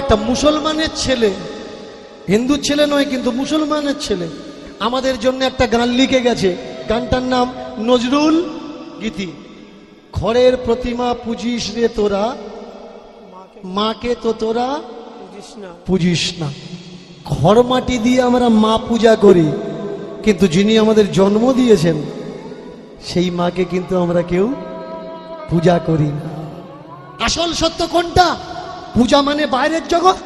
একটা মুসলমানের ছেলে, হিন্দু ছেলে নয় কিন্তু মুসলমানের ছেলে, আমাদের জন্য একটা গান লিখে গেছে। গানটার নাম নজরুল গীতি। খড়ের প্রতিমা পুজিস রে তোরা, মাকে তো তোরা পুজিস না। খড় মাটি দিয়ে আমরা মা পূজা করি, কিন্তু যিনি আমাদের জন্ম দিয়েছেন, সেই মাকে কিন্তু আমরা কেউ পূজা করি না। আসল সত্য কোনটা? পূজা মানে বাইরের জগৎ।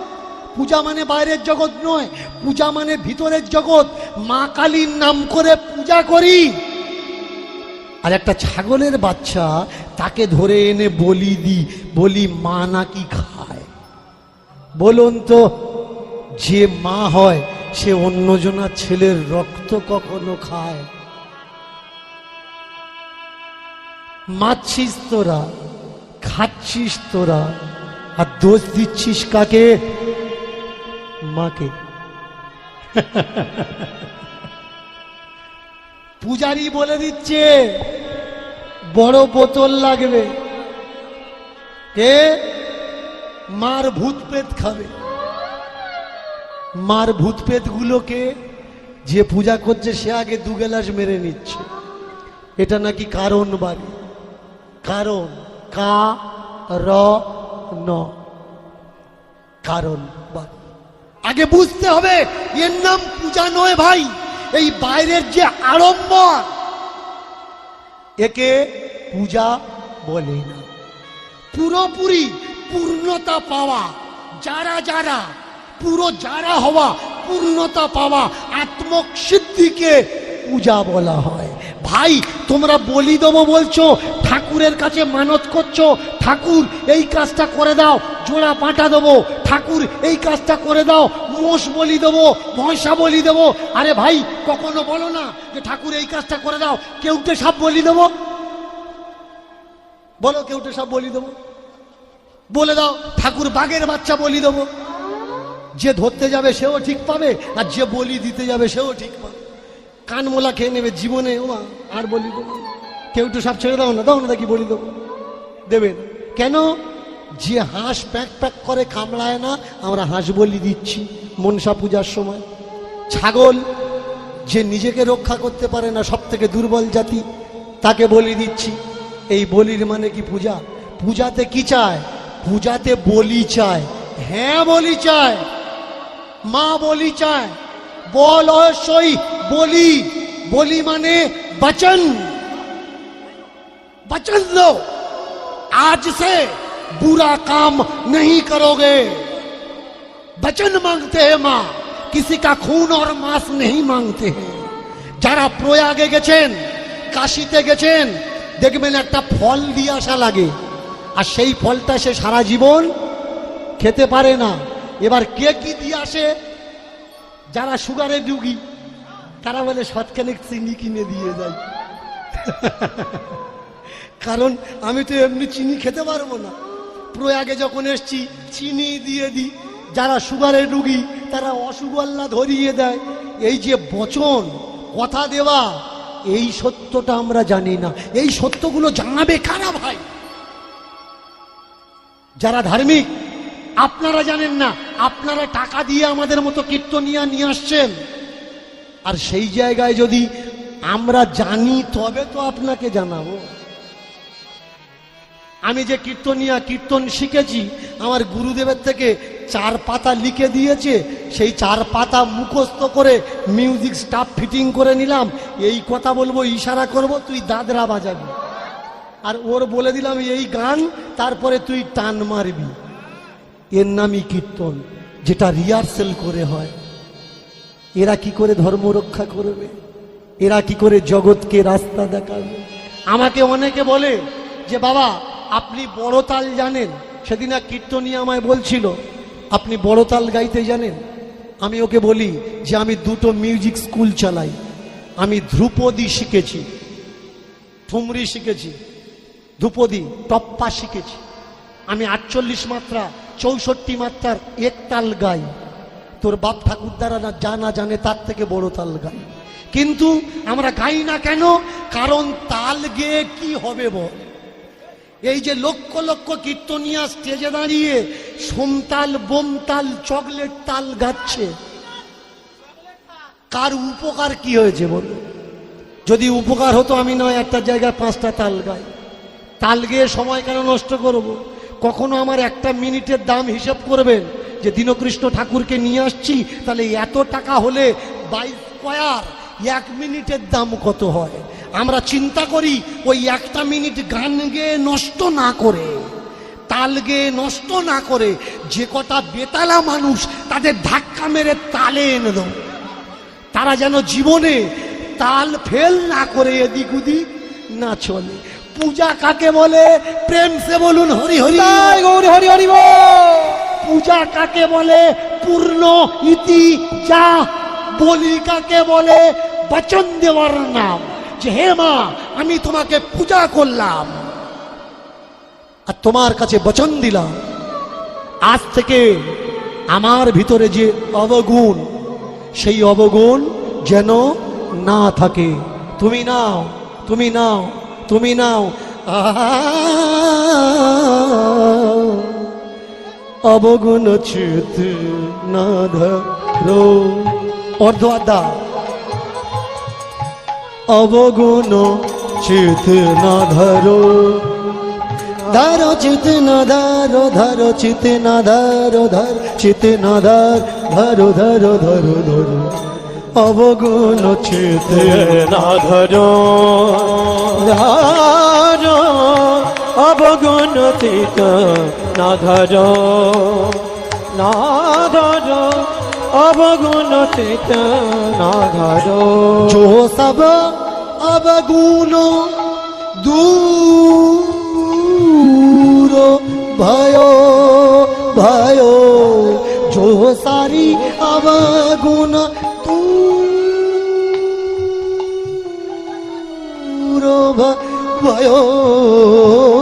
পূজা মানে বাইরের জগৎ নয়, পূজা মানে ভিতরের জগৎ। মা কালীর নাম করে পূজা করি। আর একটা ছাগলের বাচ্চা, তাকে ধরে এনে বলি দি, বলি, মা নাকি খায়? বলুন তো, যে মা হয়, সে অন্যজনার ছেলের রক্ত কখনো খায়? মারছিস তোরা, খাচ্ছিস তোরা আর দোষ দিচ্ছিস কাকে? মাকে। পূজারি বলে দিচ্ছে, বড় বোতল লাগবে। কে? মার ভূত পেত খাবে। মার ভূত পেত গুলোকে যে পূজা করছে, সে আগে দু গেলাস মেরে নিচ্ছে। এটা নাকি কারণ বাড়ি? কারণ, কা, র ন কারণ আগে বুঝতে হবে, এর নাম পূজা নয় ভাই, এই বাইরের যে আড়ম্বর, একে পূজা বলে না। পুরোপুরি পূর্ণতা পাওয়া, যারা যারা, পুরো যারা হওয়া, পূর্ণতা পাওয়া আত্মক সিদ্ধিকে পূজা বলা হয়। ভাই, তোমরা বলি দেবো বলছো, ঠাকুরের কাছে মানত করছ, ঠাকুর, এই কাজটা করে দাও, জোড়া পাঁটা দেবো, ঠাকুর, এই কাজটা করে দাও, মোষ বলি দেবো ভয়সা বলি দেবো। আরে ভাই, কখনো বলো না যে ঠাকুর, এই কাজটা করে দাও কেউটে সাপ বলি দেবো? বলো কেউটে সাপ বলি দেবো? বলে দাও, ঠাকুর বাঘের বাচ্চা বলি দেবো। যে ধরতে যাবে সেও ঠিক পাবে, আর যে বলি দিতে যাবে সেও ঠিক পাবে। কানমোলা খেয়ে নেবে জীবনে ও মা, আর বলি দেবো। কেউ একটু সব ছেড়ে দাও না দাও না দেখি বলি দেবো দেবেন কেন? যে হাঁস প্যাক প্যাক করে কামড়ায় না আমরা হাঁস বলি দিচ্ছি মনসা পূজার সময়। ছাগল যে নিজেকে রক্ষা করতে পারে না সব থেকে দুর্বল জাতি তাকে বলি দিচ্ছি। এই বলির মানে কি পূজা? পূজাতে কি চায়? পূজাতে বলি চায়। হ্যাঁ বলি চায়। মা বলি চায়। বল অবশ্যই বলি বলি মানে বচন बचन लो आज से बुरा काम नहीं करोगे बचन मांगते हैं माँ किसी का खून और मांस नहीं मांगते हैं যারা প্রয়াগে গেছেন কাশিতে গেছেন দেখবেন একটা ফল দিয়ে আসা লাগে আর সেই ফলটা সে সারা জীবন খেতে পারে না এবার কে কি দিয়ে আসে যারা সুগারের রুগী তারা বলে সৎখানিক চিনি কিনে দিয়ে যায় কারণ আমি তো এমনি চিনি খেতে পারব না। প্রয়াগে যখন এসছি, চিনি দিয়ে দিই। যারা সুগারের রুগী, তারা অসুগল্লা ধরিয়ে দেয়। এই যে বচন, কথা দেওয়া, এই সত্যটা আমরা জানি না। এই সত্যগুলো জানাবে কারা ভাই? যারা ধার্মিক, আপনারা জানেন না, আপনারা টাকা দিয়ে আমাদের মতো কীর্তনিয়া নিয়ে আসছেন। আর সেই জায়গায় যদি আমরা জানি, তবে তো আপনাকে জানাব। আমি যে কীর্তনিয়া কীর্তন শিখেছি, আমার গুরুদেবের থেকে চার পাতা লিখে দিয়েছে, সেই চার পাতা মুখস্থ করে মিউজিক স্টাফ ফিটিং করে নিলাম। এই কথা বলব, ইশারা করব, তুই দাদরা বাজাবি। আর ওর বলে দিলাম, এই গান, তারপরে তুই টান মারবি। এর নামই কীর্তন, যেটা রিহার্সেল করে হয়। এরা কি করে ধর্ম রক্ষা করবে? এরা কি করে জগৎকে রাস্তা দেখাবে? আমাকে অনেকে বলে যে, বাবা, আপনি বড় তাল জানেন। সেদিন এক কীর্তনী আমায় বলছিল, আপনি বড় তাল গাইতে জানেন? আমি ওকে বলি যে, আমি দুটো মিউজিক স্কুল চালাই। আমি ধ্রুপদী শিখেছি, ঠুমরি শিখেছি, ধ্রুপদী টপ্পা শিখেছি। আমি আটচল্লিশ মাত্রা, চৌষট্টি মাত্রার একতাল গাই। তোর বাপ ঠাকুর দ্বারা না জানা জানে তার থেকে বড় তাল গাই কিন্তু আমরা গাই না কেন? কারণ তাল গেয়ে কি হবে বল? এই যে লক্ষ লক্ষ কীর্তনিয়া স্টেজে দাঁড়িয়ে সোমতাল, বোমতাল, চকলেট তাল গাচ্ছে। কার উপকার কি হয়েছে বলুন যদি উপকার হতো আমি নয়, একটা জায়গায় পাঁচটা তাল গাই। তাল গিয়ে সময় কেন নষ্ট করব। কখনো আমার একটা মিনিটের দাম হিসাব করবেন? যে দীনকৃষ্ণ ঠাকুরকে নিয়ে আসছি, তাহলে এত টাকা হলে বাই স্কোয়ার, এক মিনিটের দাম কত হয়? আমরা চিন্তা করি, ওই একটা মিনিট গান গেয়ে নষ্ট না করে, তাল গেয়ে নষ্ট না করে, যে কটা বেতালা মানুষ তাদের ধাক্কা মেরে তালে এনে দেবো। তারা যেন জীবনে তাল ফেল না করে এদিক ওদিক না চলে। পূজা কাকে বলে? প্রেম সে বলুন, হরি হরি। হরি হরি বল। পূজা কাকে বলে? পূর্ণ ইতি যা বলি কাকে বলে? বচন দেওয়ার নাম। যে, হে মা, আমি তোমাকে পূজা করলাম আর তোমার কাছে বচন দিলাম। আজ থেকে আমার ভিতরে যে অবগুণ, সেই অবগুণ যেন না থাকে। তুমি নাও তুমি নাও তুমি নাও। আহ অবগুণ চিত না ধরো অর্ধ আদা অবগুণ চিত না ধরো ধরো চিত না ধরো ধরো চিত না ধরো ধর চিত না ধর, ধরো ধরো ধরো। ধরো অবগুণ চিত না ধরো ধরো, অবগুণ চিত না ধরো না ধরো অবগুণ চিত না ধরো जो सब अवगुण दूर भयो भयो जो सारी अवगुण दूर भ- भयो भयो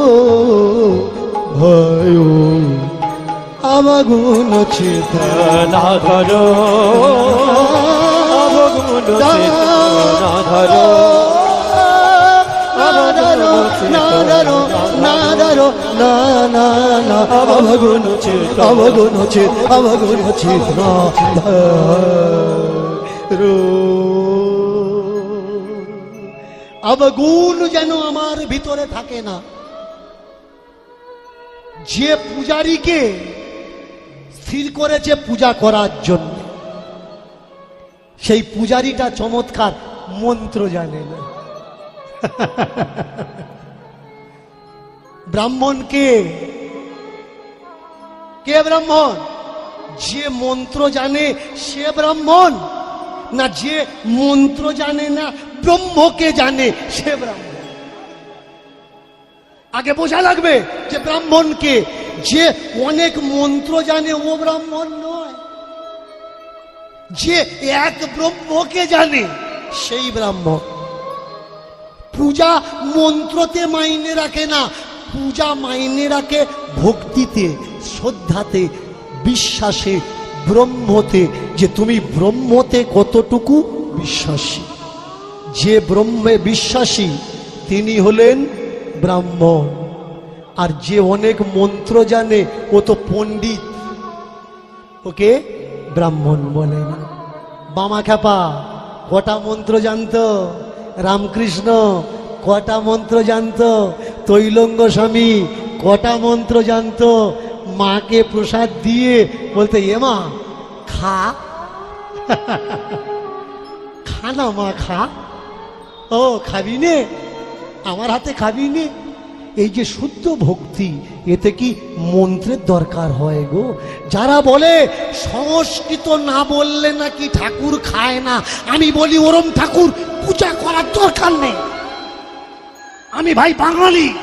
অবগুণ চেতনা ধরো অবগুণ চেতনা ধরো নাদারো নাদারো না না না অবগুণ চেত অবগুণ চেত অবগুণ চেত রো অবগুণ যেন আমার ভিতরে থাকে না। যে পূজারীকে স্থির করেছে পূজা করার জন্য। সেই পূজারীটা চমৎকার মন্ত্র জানে না। ব্রাহ্মণ কে? কে ব্রাহ্মণ? যে মন্ত্র জানে সে ব্রাহ্মণ, না যে মন্ত্র জানে না ব্রহ্মকে জানে সে ব্রাহ্মণ? আগে বোঝা লাগবে যে ব্রাহ্মণকে যে অনেক মন্ত্র জানে ও ব্রাহ্মণ নয়। যে এক ব্রহ্মকে জানে, সেই ব্রাহ্মণ। পূজা মন্ত্রতে মাইনে রাখে না, পূজা মাইনে রাখে ভক্তিতে, শ্রদ্ধাতে, বিশ্বাসে, ব্রহ্মতে, যে তুমি ব্রহ্মতে কতটুকু বিশ্বাসী। যে ব্রহ্মে বিশ্বাসী, তিনি হলেন ব্রাহ্মণ। আর যে অনেক মন্ত্র জানে, ও তো পণ্ডিত। ওকে? ব্রাহ্মণ বলে না। বামা খ্যাপা, কটা মন্ত্র জানত? রামকৃষ্ণ, কটা মন্ত্র জানত? তৈলঙ্গ স্বামী, কটা মন্ত্র জানত? মাকে প্রসাদ দিয়ে বলতে, এ মা, খা। খা না মা, খা। ও, খাবি নে? আমার হাতে খাবি নে? এই যে শুদ্ধ ভক্তি, এতে কি মন্ত্রের দরকার হয় গো? যারা বলে, সংস্কৃত না বললে নাকি ঠাকুর খায় না, আমি বলি ওরম ঠাকুর পূজা করার দরকার নেই। আমি ভাই বাঙালি।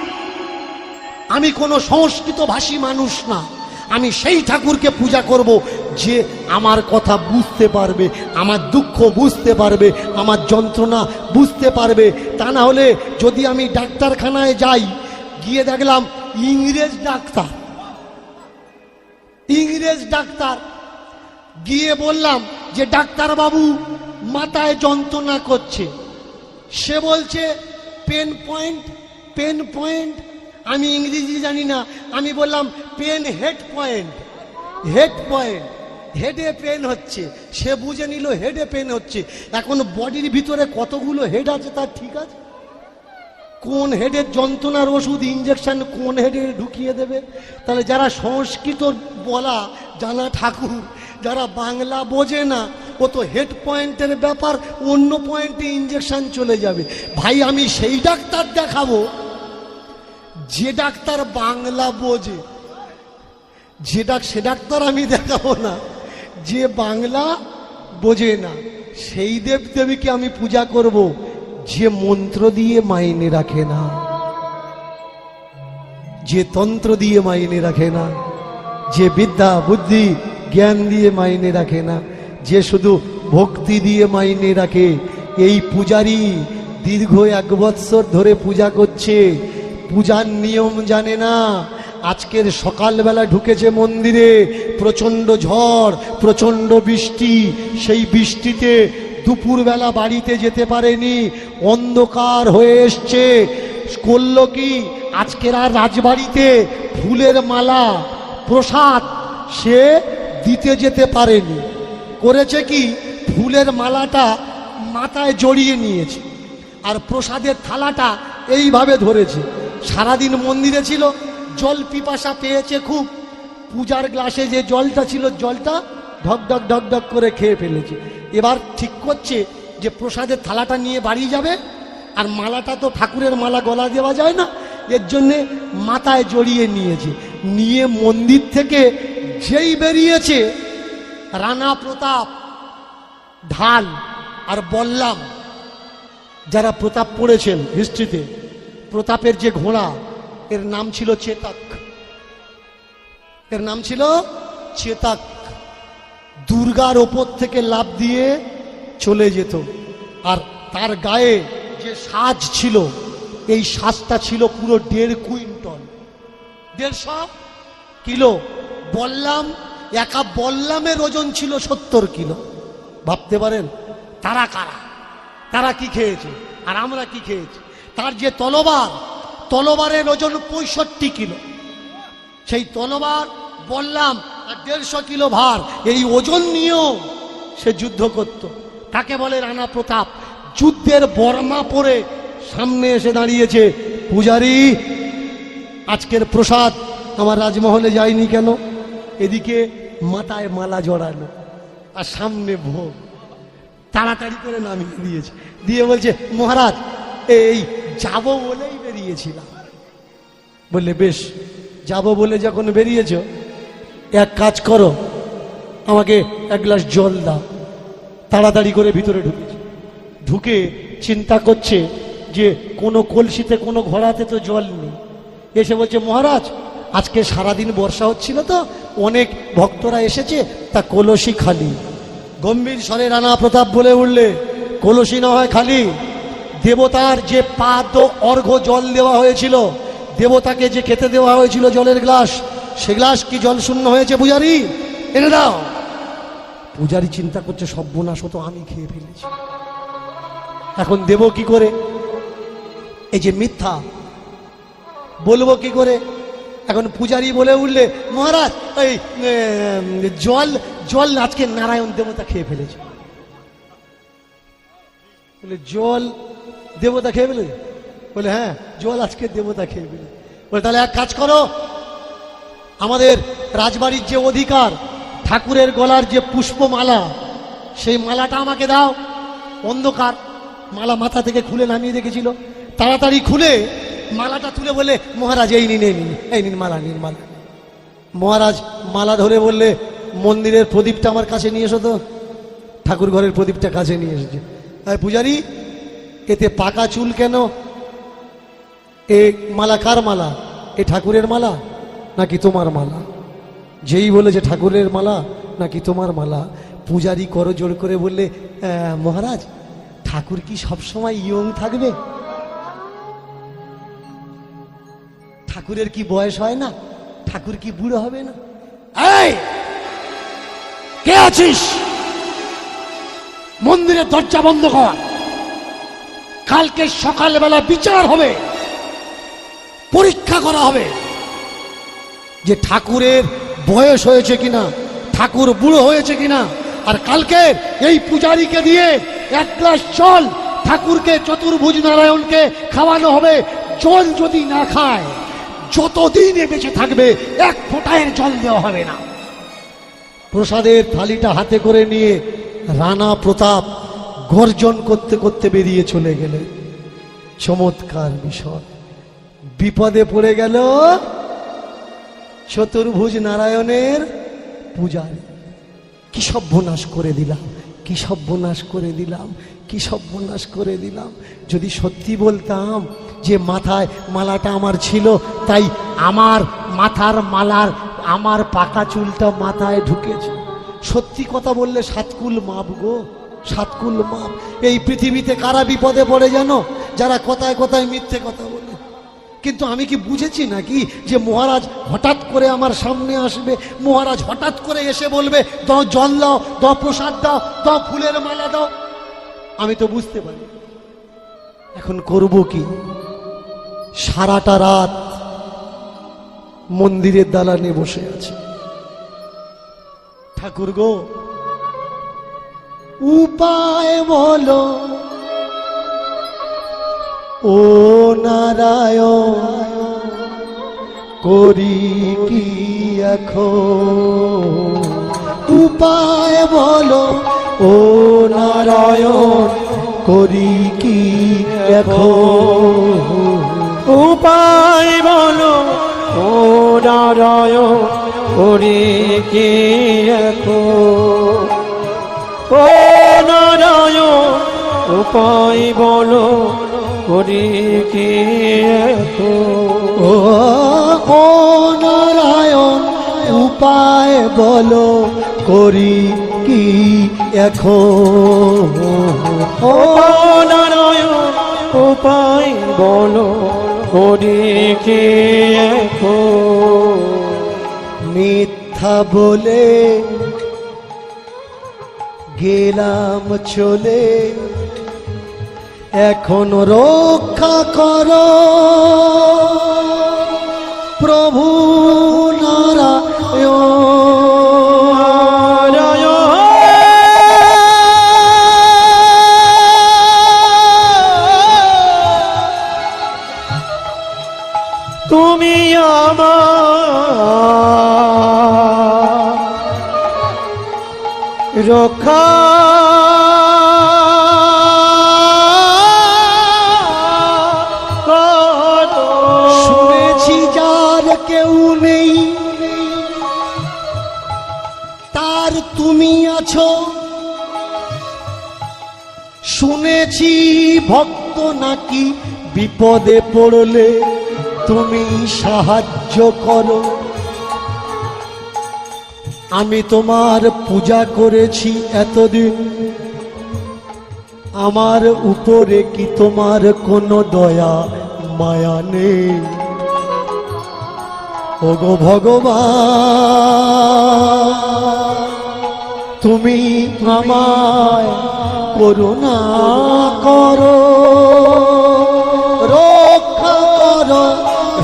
আমি কোনো সংস্কৃত ভাষী মানুষ না। আমি সেই ঠাকুরকে পূজা করব যে আমার কথা বুঝতে পারবে, আমার দুঃখ বুঝতে পারবে, আমার যন্ত্রণা বুঝতে পারবে। তা না হলে যদি আমি ডাক্তারখানায় যাই গিয়ে দেখলাম ইংরেজ ডাক্তার। ইংরেজ ডাক্তার। গিয়ে বললাম যে ডাক্তার বাবু মাথায় যন্ত্রণা করছে। সে বলছে, পেন পয়েন্ট পেন পয়েন্ট। আমি ইংরেজি জানি না। আমি বললাম, pen head point head point, হেডে পেন হচ্ছে। সে বুঝে নিল, হেডে পেন হচ্ছে। এখন বডির ভিতরে কতগুলো হেড আছে তার ঠিক আছে? কোন হেডের যন্ত্রণার ওষুধ ইঞ্জেকশন কোন হেডে ঢুকিয়ে দেবে? তাহলে যারা সংস্কৃত বলা জানা ঠাকুর, যারা বাংলা বোঝে না, ও তো হেড পয়েন্টের ব্যাপার, অন্য পয়েন্টে ইঞ্জেকশন চলে যাবে। ভাই, আমি সেই ডাক্তার দেখাবো, যে ডাক্তার বাংলা বোঝে। যে ডাক সে ডাক্তার আমি দেখাবো না। যে বাংলা বোঝে না, সেই দেব দেবীকে আমি পূজা করব। যে মন্ত্র দিয়ে মাইনে রাখে না, যে তন্ত্র দিয়ে মাইনে রাখে না, যে বিদ্যা, বুদ্ধি, জ্ঞান দিয়ে মাইনে রাখে না, যে শুধু ভক্তি দিয়ে মাইনে রাখে, এই পূজারি দীর্ঘ এক বৎসর ধরে পূজা করছে, পূজার নিয়ম জানে না, আজকের সকালবেলা ঢুকেছে মন্দিরে, প্রচণ্ড ঝড়, প্রচণ্ড বৃষ্টি, সেই বৃষ্টিতে দুপুরবেলা বাড়িতে যেতে পারেনি, অন্ধকার হয়ে এসছে। করল কি? আজকের আর রাজবাড়িতে ফুলের মালা, প্রসাদ সে দিতে যেতে পারেনি। করেছে কি? ফুলের মালাটা মাথায় জড়িয়ে নিয়েছে আর প্রসাদের থালাটা এইভাবে ধরেছে। সারাদিন মন্দিরে ছিল, জল পিপাসা পেয়েছে খুব। পূজার গ্লাসে যে জলটা ছিল, জলটা ঢক ঢক ঢক ঢক করে খেয়ে ফেলেছে। এবার ঠিক করছে যে প্রসাদের থালাটা নিয়ে বাড়ি যাবে, আর মালাটা তো ঠাকুরের মালা গলা দেওয়া যায় না, এর জন্যে মাথায় জড়িয়ে নিয়েছে। নিয়ে মন্দির থেকে যেই বেরিয়েছে, রানা প্রতাপ, ঢাল আর বললাম, যারা প্রতাপ পড়েছেন হিস্ট্রিতে, প্রতাপের যে ঘোড়া, এর নাম ছিল চেতাক। এর নাম ছিল চেতাক। দুর্গার ওপর থেকে লাভ দিয়ে চলে যেত। আর তার গায়ে যে সাজ ছিল, এই সাজটা ছিল পুরো দেড় কুইন্টল। দেড়শো কিলো বললাম, একা বললামের ওজন ছিল সত্তর কিলো। ভাবতে পারেন, তারা কারা? তারা কি খেয়েছে? আর আমরা কি খেয়েছি? তার যে তলবার, তলবারের ওজন পঁয়ষট্টি কিলো। সেই তলবার বললাম আর দেড়শো কিলো ভার, এই ওজন নিয়েও সে যুদ্ধ করত। তাকে বলে রানা প্রতাপ, যুদ্ধের বর্মা পরে সামনে এসে দাঁড়িয়েছে। পূজারি, আজকের প্রসাদ আমার রাজমহলে যায়নি কেন? এদিকে মাথায় মালা জড়ানো আর সামনে ভোগ। তাড়াতাড়ি করে নামিয়ে দিয়েছে। দিয়ে বলছে, মহারাজ, এই যাব বলেই বেরিয়েছিলাম। বললে, বেশ, যাব বলে যখন বেরিয়েছ এক কাজ করো, আমাকে এক গ্লাস জল দাও। তাড়াতাড়ি করে ভিতরে ঢুকেছে ঢুকে চিন্তা করছে যে কোনো কলসিতে, কোনো ঘোড়াতে তো জল নেই। এসে বলছে, মহারাজ, আজকে সারাদিন বর্ষা হচ্ছিল তো, অনেক ভক্তরা এসেছে, তা কলসি খালি। গম্ভীর স্বরে রানা প্রতাপ বলে উঠলে, কলসি না হয় খালি। দেবতার যে পাদ অর্ঘ জল দেওয়া হয়েছিল, দেবতাকে যে খেতে দেওয়া হয়েছিল জলের গ্লাস সে গ্লাস কি জল শূন্য হয়েছে পূজারি? এনে দাও। পূজারি চিন্তা করছে সর্বনাশ তো আমি খেয়ে ফেলেছি। এখন দেব কি করে? এই যে মিথ্যা বলব কি করে? এখন পূজারি বলে উঠলে মহারাজ উম, জল জল আজকে নারায়ণ দেবতা খেয়ে ফেলেছে। বলে জল দেবতা খেয়ে ফেলে বলে হ্যাঁ জল আজকে দেবতা খেয়ে ফেলে বলে তাহলে এক কাজ করো আমাদের রাজবাড়ির যে অধিকার, ঠাকুরের গলার যে পুষ্পমালা, সেই মালাটা আমাকে দাও। অন্ধকার, মালা মাথা থেকে খুলে নামিয়ে রেখেছিল। তাড়াতাড়ি খুলে মালাটা তুলে বলে মহারাজ, এই নিন এই নিন এই নিন মালা নিন মালা। মহারাজ, মালা ধরে বললে, মন্দিরের প্রদীপটা আমার কাছে নিয়ে এসো তো। ঠাকুর ঘরের প্রদীপটা কাছে নিয়ে এসেছে। আর পূজারি, এতে পাকা চুল কেন? এ মালা কার মালা? এ ঠাকুরের মালা? নাকি তোমার মালা? যেই বলেছে ঠাকুরের মালা, নাকি তোমার মালা? পূজারি করো জোর করে বললে মহারাজ, ঠাকুর কি সবসময় ইয়ং থাকবে? ঠাকুরের কি বয়স হয় না? ঠাকুর কি বুড়ো হবে না? কে আছিস? মন্দিরের দরজা বন্ধ কর। কালকে সকালবেলা বিচার হবে। পরীক্ষা করা হবে। যে ঠাকুরের বয়স হয়েছে কিনা, ঠাকুর বুড়ো হয়েছে কিনা, আর কালকে এই পূজারীকে দিয়ে এক গ্লাস জল ঠাকুরকে চতুর্ভুজ নারায়ণকে খাওয়ানো হবে, জল যদি না খায়, যতদিন এ বেঁচে থাকবে, এক ফোঁটায়ের জল দেওয়া হবে না। প্রসাদের থালিটা হাতে করে নিয়ে রানা প্রতাপ গর্জন করতে করতে বেরিয়ে চলে গেলেন। চমৎকার বিষয়। বিপদে পড়ে গেল চতুর্ভুজ নারায়ণের পূজারী। কি সর্বনাশ করে দিলাম, কি সর্বনাশ করে দিলাম, কি সর্বনাশ করে দিলাম। যদি সত্যি বলতাম যে মাথায় মালাটা আমার ছিল, তাই আমার মাথার মালার, আমার পাকা চুলটা মাথায় ঢুকেছে। সত্যি কথা বললে সাতকুল মাপ গো, সাতকুল মাপ। এই পৃথিবীতে কারা বিপদে পড়ে জানো? যারা কথায় কথায় মিথ্যে কথা কিন্তু আমি কি বুঝেছি নাকি যে মহারাজ হঠাৎ করে আমার সামনে আসবে? মহারাজ হঠাৎ করে এসে বলবে, দাও জল দাও দাও প্রসাদ দাও দাও ফুলের মালা দাও। আমি তো বুঝতে পারি। এখন করব কি? সারাটা রাত মন্দিরের দালানে বসে আছে। ঠাকুর গো, উপায় বলো। ও নারায়ণ, করি কি এখন? উপায় বলো, ও নারায়ণ, করি কি এখন? উপায় বলো, ও নারায়ণ, করি কি এখন? ও নারায়ণ, উপায় বলো করি কি নারায়ণ উপায় বলো করি কি এখন ও নারায়ণ উপায় বলো করি কি এখন মিথ্যা বলে গেলাম চলে এখন রক্ষা কর। প্রভু তুমি রক্ষা বিপদে পড়লে তুমি সাহায্য করো। আমি তোমার পূজা করেছি এতদিন। আমার উপরে কি তোমার কোনো দয়া, মায়া নেই? ওগো ভগবান, তুমি আমায় করুণা করো।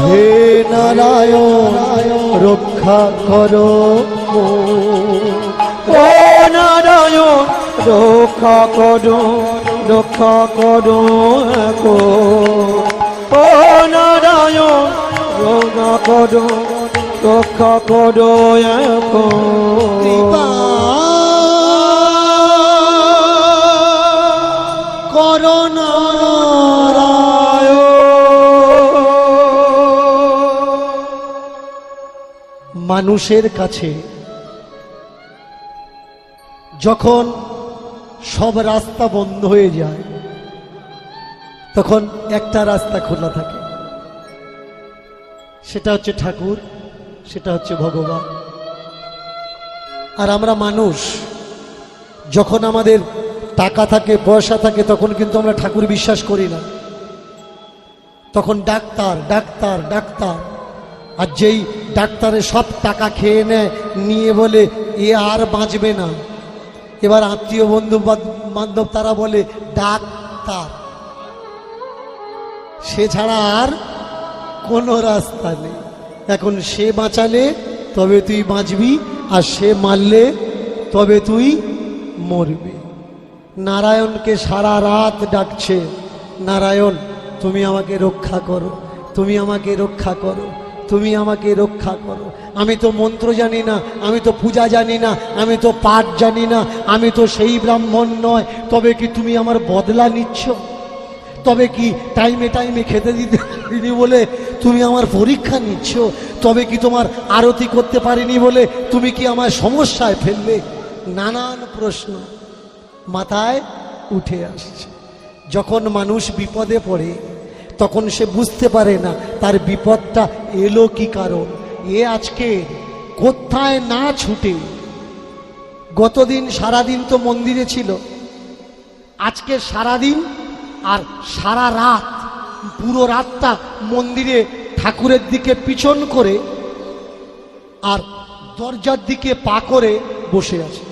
হে নারায়ণ, রক্ষা করো। ও নারায়ণ, রক্ষা করো রক্ষা করো ও নারায়ণ, রক্ষা করো রক্ষা করো এখন মানুষের কাছে, যখন সব রাস্তা বন্ধ হয়ে যায়, তখন একটা রাস্তা খোলা থাকে। সেটা হচ্ছে ঠাকুর, সেটা হচ্ছে ভগবান। আর আমরা মানুষ, যখন আমাদের টাকা থাকে, পয়সা থাকে, তখন কিন্তু আমরা ঠাকুর বিশ্বাস করি না। তখন ডাক্তার ডাক্তার ডাক্তার। আর যেই ডাক্তারে সব টাকা খেয়ে নেয় নিয়ে বলে, এ আর বাঁচবে না। এবার আত্মীয় বন্ধু বান্ধব তারা বলে, ডাক্তার। সে ছাড়া আর কোনো রাস্তা নেই। এখন সে বাঁচালে, তবে তুই বাঁচবি, আর সে মারলে, তবে তুই মরবি। নারায়ণকে সারা রাত ডাকছে, নারায়ণ, তুমি আমাকে রক্ষা করো, তুমি আমাকে রক্ষা করো। তুমি আমাকে রক্ষা করো। আমি তো মন্ত্র জানি না, আমি তো পূজা জানি না, আমি তো পাঠ জানি না, আমি তো সেই ব্রাহ্মণ নয়। তবে কি তুমি আমার বদলা নিচ্ছ? তবে কি টাইমে টাইমে খেতে দিতে পারিনি বলে তুমি আমার পরীক্ষা নিচ্ছ? তবে কি তোমার আরতি করতে পারিনি বলে তুমি কি আমার সমস্যায় ফেললে? নানান প্রশ্ন মাথায় উঠে আসছে। যখন মানুষ বিপদে পড়ে তখন সে বুঝতে পারে না, তার বিপদটা এলো কি কারণ? এ আজকে কোথায় না ছুটে? গতদিন সারাদিন তো মন্দিরে ছিল। আজকে সারাদিন আর সারা রাত, পুরো রাতটা মন্দিরে ঠাকুরের দিকে পিছন করে আর দরজার দিকে পা করে বসে আছে।